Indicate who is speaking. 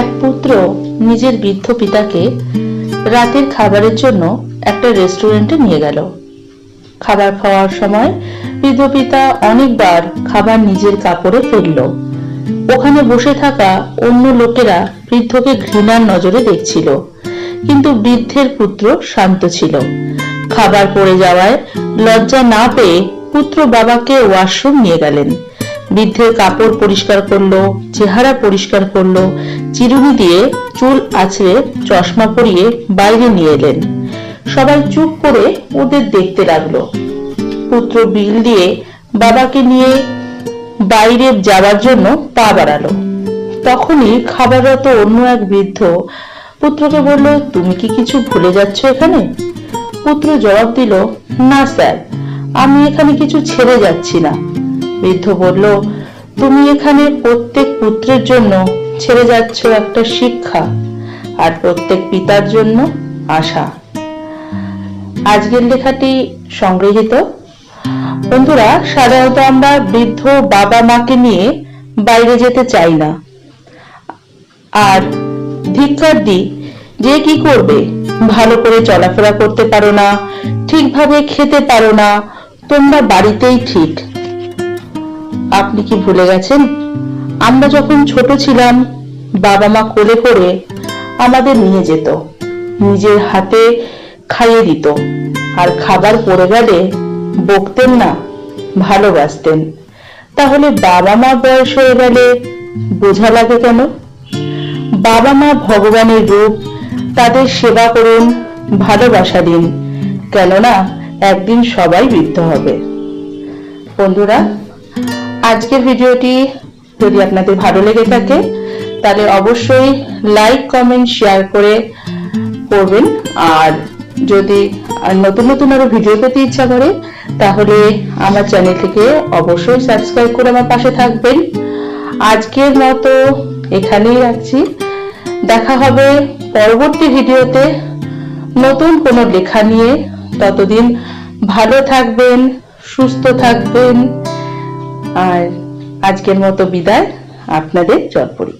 Speaker 1: এক পুত্র নিজের বৃদ্ধ পিতাকে রাতের খাবারের জন্য একটা রেস্টুরেন্টে নিয়ে গেল। খাবার খাওয়ার সময় বৃদ্ধ পিতা অনেকবার খাবার নিজের কাপড়ে ফেলল। ওখানে বসে থাকা অন্য লোকেরা বৃদ্ধকে ঘৃণার নজরে দেখছিল, কিন্তু বৃদ্ধের পুত্র শান্ত ছিল। খাবার পড়ে যাওয়ায় লজ্জা না পেয়ে পুত্র বাবাকে ওয়াশরুম নিয়ে গেলেন। বৃদ্ধের কাপড় পরিষ্কার করল, চেহারা পরিষ্কার করল, চিরুনি দিয়ে চুল আছড়ে চশমা পরিয়ে বাইরে নিয়ে এলেন। সবাই চুপ করে ওদের দেখতে লাগল। পুত্র বিল দিয়ে বাবাকে নিয়ে বাইরে যাওয়ার জন্য পা বাড়ালো। তখনই খাবাররত অন্য এক বৃদ্ধ পুত্রকে বলল, তুমি কি কিছু ভুলে যাচ্ছ এখানে? পুত্র জবাব দিল, না স্যার, আমি এখানে কিছু ছেড়ে যাচ্ছি না। বৃদ্ধ বলল, তুমি এখানে প্রত্যেক পুত্রের জন্য ছেড়ে যাচ্ছ একটা শিক্ষা আর প্রত্যেক পিতার জন্য আশা। আজকের লেখাটি সংগৃহীত। বন্ধুরা, সাধারণত আমরা বৃদ্ধ বাবা মাকে নিয়ে বাইরে যেতে চাই না। আর ধিক্কার দিই যে কি করবে, ভালো করে চলাফেরা করতে পারো না, ঠিকভাবে খেতে পারো না, তোমরা বাড়িতেই ঠিক। আপনি কি ভুলে গেছেন? আমরা যখন ছোট ছিলাম, বাবা মা কোলে করে আমাদের নিয়ে যেত, নিজের হাতে খাইয়ে দিত। আর খাবার পড়ে গেলে বকতেন না, ভালোবাসতেন। তাহলে বাবা মা বয়স হয়ে গেলে বোঝা লাগে কেন? বাবা মা ভগবানের রূপ, তাদের সেবা করুন, ভালোবাসা দিন। কেননা একদিন সবাই বৃদ্ধ হবে। বন্ধুরা আজকের ভিডিওটি যদি আপনাদের ভালো লেগে থাকে, তাহলে অবশ্যই লাইক কমেন্ট শেয়ার করে করবেন। আর যদি নতুন নতুন আরও ভিডিও পেতে ইচ্ছা করে, তাহলে আমার চ্যানেলটিকে অবশ্যই সাবস্ক্রাইব করে আমার পাশে থাকবেন। আজকের মতো এখানেই রাখছি। দেখা হবে পরবর্তী ভিডিওতে নতুন কোনো লেখা নিয়ে। ততদিন ভালো থাকবেন, সুস্থ থাকবেন। আর আজকের মতো বিদায় আপনাদের জলপরি